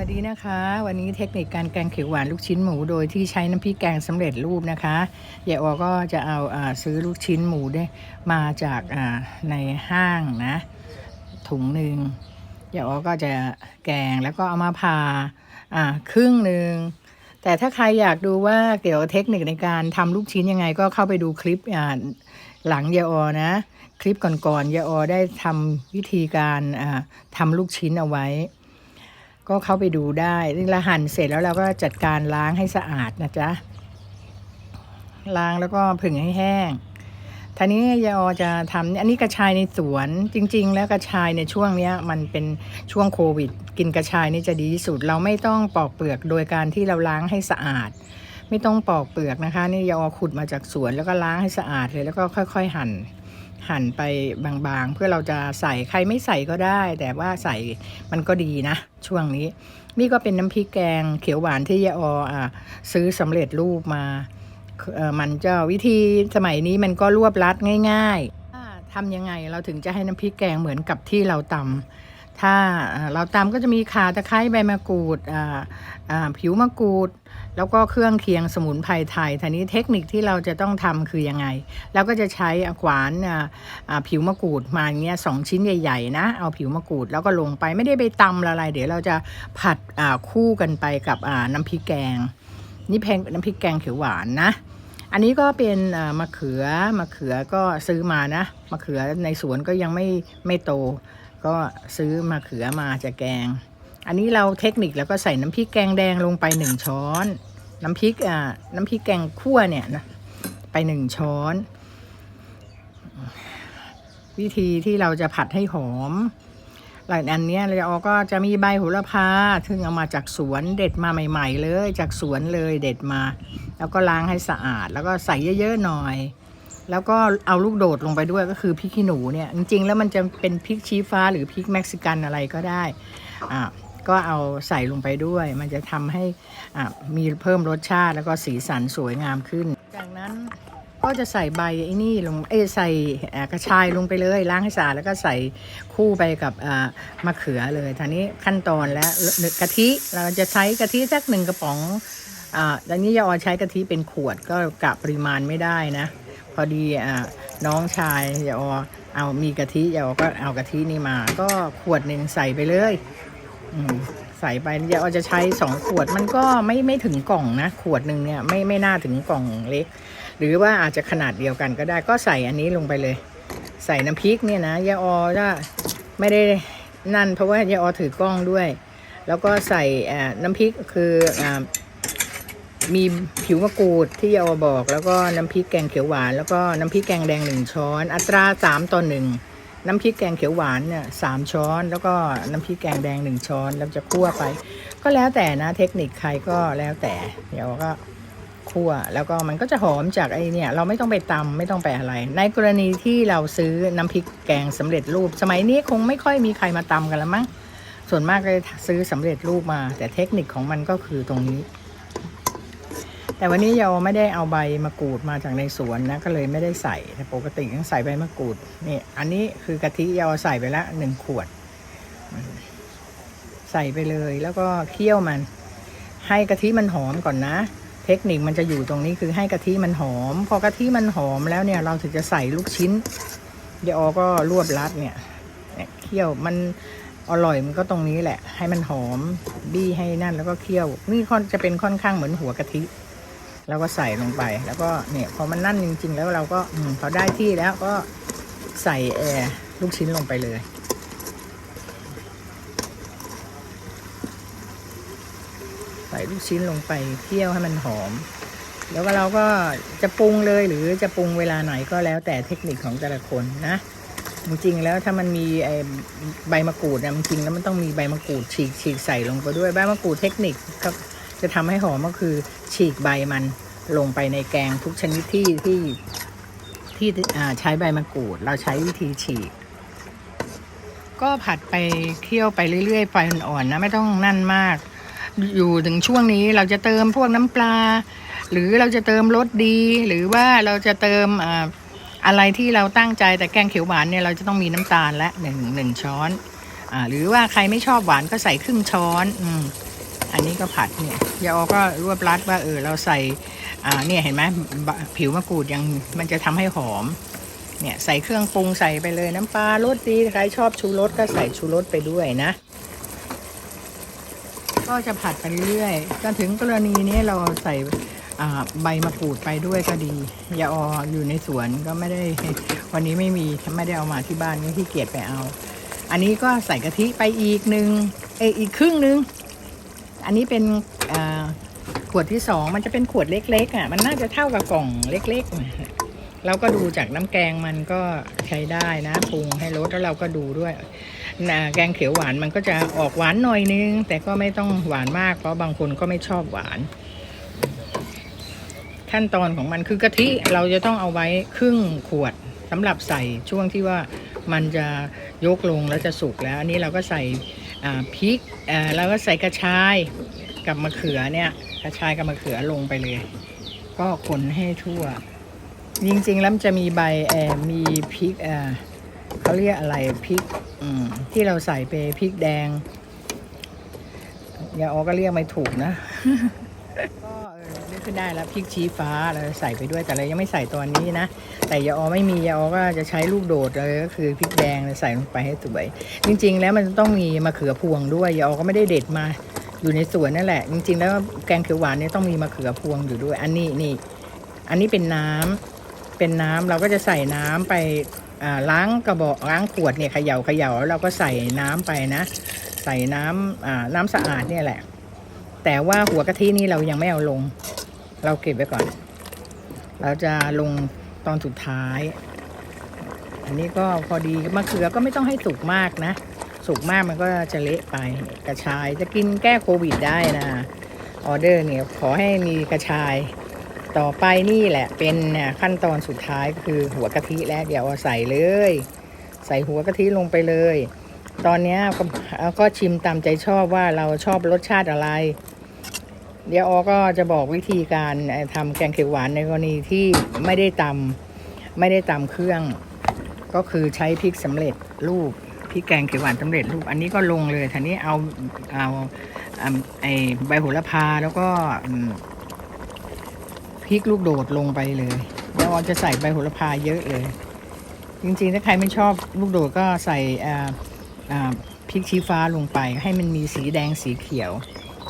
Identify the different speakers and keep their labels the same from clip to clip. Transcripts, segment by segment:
Speaker 1: วัสดีนะคะ วันนี้เทคนิคการแกงเขียวหวานลูกชิ้นหมู โดยที่ใช้น้ำพริกแกงสำเร็จรูปนะคะยายออก็จะเอาอาซื้อลูกชิ้นหมูได้มาจากในห้างนะ ถุงหนึ่งยายออก็จะแกงแล้วก็เอามาผ่าครึ่งหนึ่งแต่ถ้าใครอยากดูว่าเกี่ยวกับเทคนิคในการทำลูกชิ้นยังไงก็เข้าไปดูคลิปหลังยายออนะ คลิปก่อนๆยายออได้ทำวิธีการทำลูกชิ้นเอาไว้ ก็เข้าไปดูได้เราหั่นเสร็จแล้วเราก็จัดการล้างให้สะอาดนะจ๊ะ ล้างแล้วก็ผึ่งให้แห้งทีนี้ยายอจะทำอันนี้กระชายในสวนจริง ๆ แล้วกระชายในช่วงเนี้ยมันเป็นช่วงโควิด กินกระชายนี่จะดีที่สุด เราไม่ต้องปอกเปลือกโดยการที่เราล้างให้สะอาด ไม่ต้องปอกเปลือกนะคะ นี่ยายออขุดมาจากสวนแล้วก็ล้างให้สะอาดเลยแล้วก็ค่อย ๆ หั่น หั่นไปบางๆ เพื่อเราจะใส่ใครไม่ใส่ก็ได้ แต่ว่าใส่มันก็ดีนะ ช่วงนี้ นี่ก็เป็นน้ำพริกแกงเขียวหวานที่ยายออ่าซื้อสำเร็จรูปมาเออมันจะวิธีสมัยนี้มันก็รวบรัดง่ายๆทำยังไงเราถึงจะให้น้ำพริกแกงเหมือนกับที่เราตำถ้าเราตำก็จะมีขาตะไคร้ใบมะกรูดอ่าอ่าผิวมะกรูด แล้วก็เครื่องเคียงสมุนไพรไทยทีนี้เทคนิคที่เราจะต้องทำคือยังไง เราก็จะใช้ขวานอ่าผิวมะกรูดมาอย่างเงี้ยสองชิ้นใหญ่ๆนะเอาผิวมะกรูดแล้วก็ลงไปไม่ได้ไปตำอะไรเดี๋ยวเราจะผัดอ่าคู่กันไปกับอ่าน้ำพริกแกง นี่แพงน้ำพริกแกงเขียวหวานนะอันนี้ก็เป็นอ่ามะเขือมะเขือก็ซื้อมานะมะเขือในสวนก็ยังไม่ไม่โต ก็ซื้อมะเขือมาจะแกง อันนี้เราเทคนิคแล้วก็ใส่น้ำพริกแกงแดงลงไปหนึ่งช้อน น้ำพริกอ่าน้ำพริกแกงคั่วเนี่ยนะไปหนึ่งช้อน วิธีที่เราจะผัดให้หอมหลังอันเนี้ยเราก็จะมีใบโหระพาซึ่งเอามาจากสวนเด็ดมาใหม่ ๆ เลย จากสวนเลยเด็ดมา แล้วก็ล้างให้สะอาด แล้วก็ใส่เยอะๆหน่อย แล้วก็เอาลูกโดดลงไปด้วยก็คือพริกขี้หนูเนี่ยจริงๆแล้วมันจะเป็นพริกชี้ฟ้าหรือพริกเม็กซิกันอะไรก็ได้อ่า ก็เอาใส่ลงไปด้วย มันจะทำให้มีเพิ่มรสชาติแล้วก็สีสันสวยงามขึ้น จากนั้นก็จะใส่ใบไอ้นี่ลงเอ้ใส่กระชายลงไปเลยล้างให้สะอาดแล้วก็ใส่คู่ไปกับมะเขือเลยทีนี้ขั้นตอนแล้วกะทิเราจะใช้กะทิสักหนึ่งกระป๋องอ่าตอนนี้ยายอใช้กะทิเป็นขวดก็กะปริมาณไม่ได้นะ พอดีอ่าน้องชายยายอเอามีกะทิยายอก็เอากะทินี่มา ก็ขวดหนึ่งใส่ไปเลย ใส่ไปยายอจะใช้สองขวดมันก็ไม่ไม่ถึงกล่องนะ ขวดหนึ่งเนี่ยไม่ไม่น่าถึงกล่องเล็ก หรือว่าอาจจะขนาดเดียวกันก็ได้ก็ใส่อันนี้ลงไปเลย ใส่น้ำพริกเนี่ยนะยายอจะไม่ได้นั่น เพราะว่ายายอถือกล้องด้วย แล้วก็ใส่อ่าน้ำพริกคืออมีผิวมะกรูดที่ยาวบอก แล้วก็น้ำพริกแกงเขียวหวาน แล้วก็น้ำพริกแกงแดงหนึ่งช้อน อัตราสามต่อหนึ่ง น้ำพริกแกงเขียวหวานเนี่ยสามช้อน แล้วก็น้ำพริกแกงแดงหนึ่งช้อนแล้วจะคั่วไป ก็แล้วแต่นะเทคนิคใครก็แล้วแต่ เดี๋ยวก็คั่วแล้วก็มันก็จะหอมจากไอเนี่ยเราไม่ต้องไปตำไม่ต้องไปอะไร ในกรณีที่เราซื้อน้ำพริกแกงสำเร็จรูป สมัยนี้คงไม่ค่อยมีใครมาตำกันแล้วมั้งส่วนมากก็จะซื้อสำเร็จรูปมา แต่เทคนิคของมันก็คือตรงนี้ แต่วันนี้เราไม่ได้เอาใบมะกรูดมาจากในสวนนะก็เลยไม่ได้ใส่แต่ปกติต้องใส่ใบมะกรูดนี่อันนี้คือกะทิเราใส่ไปล้วหนึ่งขวด ใส่ไปเลยแล้วก็เคี่ยวมัน ให้กะทิมันหอมก่อนนะ เทคนิคมันจะอยู่ตรงนี้คือให้กะทิมันหอม พอกะทิมันหอมแล้วเนี่ยเราถึงจะใส่ลูกชิ้น เดี๋ยวอก็รวบรัดเนี่ยเนี่ยเคี่ยวมันอร่อยมันก็ตรงนี้แหละ ให้มันหอมบี้ให้นั่นแล้วก็เคี่ยว นี่ค่อนจะเป็นค่อนข้างเหมือนหัวกะทิ แล้วก็ใส่ลงไป แล้วก็เนี่ยพอมันนั่นจริง ๆ แล้วเราก็อพอได้ที่แล้วก็ใส่แอร์ลูกชิ้นลงไปเลย ใส่ลูกชิ้นลงไปเคี่ยวให้มันหอม แล้วก็เราก็จะปรุงเลยหรือจะปรุงเวลาไหนก็แล้วแต่เทคนิคของแต่ละคนนะจริงๆแล้วถ้ามันมีไอ้ใบมะกรูดเนี่ยจริงๆแล้วมันต้องมีใบมะกรูดฉีกฉีกใส่ลงไปด้วยใบมะกรูดเทคนิคก็จะทำให้หอมก็คือฉีกใบมัน ลงไปในแกงทุกชนิดที่ที่ที่ใช้ใบมะกรูด เราใช้วิธีฉีก ก็ผัดไปเคี่ยวไปเรื่อยๆไฟอ่อนๆนะไม่ต้องนั่นมาก อยู่ถึงช่วงนี้เราจะเติมพวกน้ำปลา หรือเราจะเติมรสดี หรือว่าเราจะเติมอะไรที่เราตั้งใจแต่แกงเขียวหวานเนี่ยเราจะต้องมีน้ำตาลและหนึ่งหนึ่งช้อนอหรือว่าใครไม่ชอบหวานก็ใส่ครึ่งช้อน อืม อันนี้ก็ผัดเนี่ยยาออก็รวบรัดว่าเออเราใส่อ่าเนี่ยเห็นไหมผิวมะกรูดยังมันจะทำให้หอม เนี่ยใส่เครื่องปรุงใส่ไปเลยน้ำปลารสดีใครชอบชูรสก็ใส่ชูรสไปด้วยนะ ก็จะผัดไปเรื่อยจนถึงกรณีนี้เราใส่อ่าใบมะกรูดไปด้วยก็ดียาอออยู่ในสวนก็ไม่ได้ วันนี้ไม่มีไม่ได้เอามาที่บ้านก็ที่เกียจไปเอา อันนี้ก็ใส่กะทิไปอีกหนึ่งเอยอีกครึ่งหนึ่ง อันนี้เป็นขวดที่สองมันจะเป็นขวดเล็กๆอะมันน่าจะเท่ากับกล่องเล็กๆนะเราก็ดูจากน้ำแกงมันก็ใช้ได้นะปรุงให้รสแล้วเราก็ดูด้วยนะแกงเขียวหวานมันก็จะออกหวานหน่อยนึง แต่ก็ไม่ต้องหวานมากเพราะบางคนก็ไม่ชอบหวาน ขั้นตอนของมันคือกะทิเราจะต้องเอาไว้ครึ่งขวดสำหรับใส่ช่วงที่ว่ามันจะยกลงแล้วจะสุกแล้ว อันนี้เราก็ใส่ พริกแล้วก็ใส่กระชายกับมะเขือเนี่ยกระชายกับมะเขือลงไปเลย ก็คนให้ทั่ว จริงๆแล้วมันจะมีใบแอมีพริกอ่าเขาเรียกอะไรพริกที่เราใส่ไปพริกแดงยาออก็เรียกไม่ถูกนะก็ กขึ้นได้แล้วพริกชี้ฟ้าเราใส่ไปด้วยแต่เรายังไม่ใส่ตอนนี้นะ แต่ยาออไม่มียาออก็จะใช้ลูกโดดเลยก็คือพริกแดงใส่ลงไปให้สวยจริง ๆ แล้วมันต้องมีมะเขือพวงด้วยยาออก็ไม่ได้เด็ดมาอยู่ในสวนนั่นแหละ จริง ๆ แล้วแกงเขียวหวานเนี่ยต้องมีมะเขือพวงอยู่ด้วย อันนี้นี่ อันนี้เป็นน้ำเป็นน้ำเราก็จะใส่น้ำไปล้างกระบอกล้างขวดเนี่ยเขย่าเขย่าแล้วเราก็ใส่น้ำไปนะ ใส่น้ำน้ำสะอาดเนี่ยแหละ แต่ว่าหัวกะทินี่เรายังไม่เอาลง เราเก็บไว้ก่อน เราจะลงตอนสุดท้าย อันนี้ก็พอดีมะเขือก็ไม่ต้องให้สุกมากนะ สุกมากมันก็จะเละไป กระชายจะกินแก้โควิดได้นะ ออเดอร์เนี่ยขอให้มีกระชาย ต่อไปนี่แหละเป็นเนี่ยขั้นตอนสุดท้ายคือหัวกะทิแล้วเดี๋ยวเอาใส่เลย ใส่หัวกะทิลงไปเลย ตอนนี้เอาก็ชิมตามใจชอบว่าเราชอบรสชาติอะไร เดี๋ยวออก็จะบอกวิธีการเอ่อทำแกงเขียวหวานในกรณีที่ไม่ได้ตำไม่ได้ตำเครื่อง ก็คือใช้พริกสำเร็จรูปพริกแกงเขียวหวานสำเร็จรูปอันนี้ก็ลงเลยทีนี้เอาเอาไอใบโหระพาแล้วก็พริกลูกโดดลงไปเลยแล้วออจะใส่ใบโหระพาเยอะเลย จริงๆถ้าใครไม่ชอบลูกโดดก็ใส่พริกชี้ฟ้าลงไป ให้มันมีสีแดงสีเขียว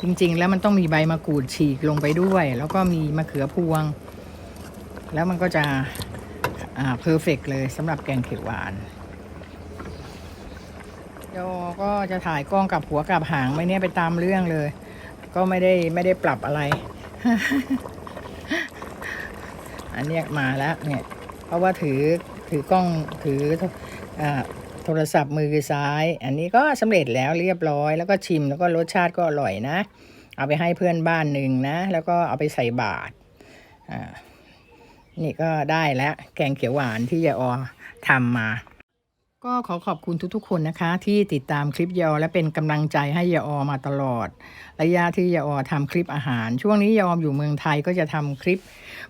Speaker 1: จริง ๆ แล้วมันต้องมีใบมะกรูดฉีกลงไปด้วย แล้วก็มีมะเขือพวง แล้วมันก็จะเพอร์เฟกเลยสำหรับแกงเขียวหวานเดี๋ยวก็จะถ่ายกล้องกับหัวกับหางไม่เนี่ยไปตามเรื่องเลย ก็ไม่ได้ไม่ได้ปรับอะไร อันเนี้ยมาแล้วเนี่ย เพราะว่าถือถือกล้องถืออ่า โทรศัพท์มือซ้าย อันนี้ก็สำเร็จแล้วเรียบร้อย แล้วก็ชิมแล้วก็รสชาติก็อร่อยนะ เอาไปให้เพื่อนบ้านหนึ่งนะ แล้วก็เอาไปใส่บาตรอ่านี่ก็ได้แล้วแกงเขียวหวานที่ยายออทำมา ก็ขอขอบคุณทุกๆคนนะคะ ที่ติดตามคลิปยายอและเป็นกำลังใจให้ยายอมาตลอด ระยะที่ยายอทำคลิปอาหาร ช่วงนี้ยายออยู่เมืองไทยก็จะทำคลิป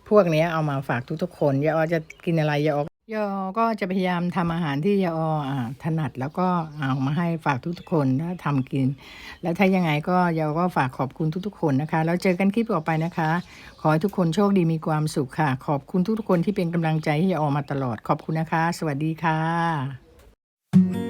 Speaker 1: พวกนี้เอามาฝากทุกๆคนยายอจะกินอะไรยายอ ยอก็จะพยายามทำอาหารที่ยายออ่ถนัดแล้วก็เอามาให้ฝากทุกๆคนถ้าทำกิน แล้วถ้ายังไงก็ยายอก็ฝากขอบคุณทุกๆ คนนะคะ แล้วเจอกันคลิปต่อไปนะคะ ขอให้ทุกคนโชคดีมีความสุขค่ะ ขอบคุณทุกๆคนที่เป็นกำลังใจให้ยายอมาตลอดขอบคุณนะคะ สวัสดีค่ะ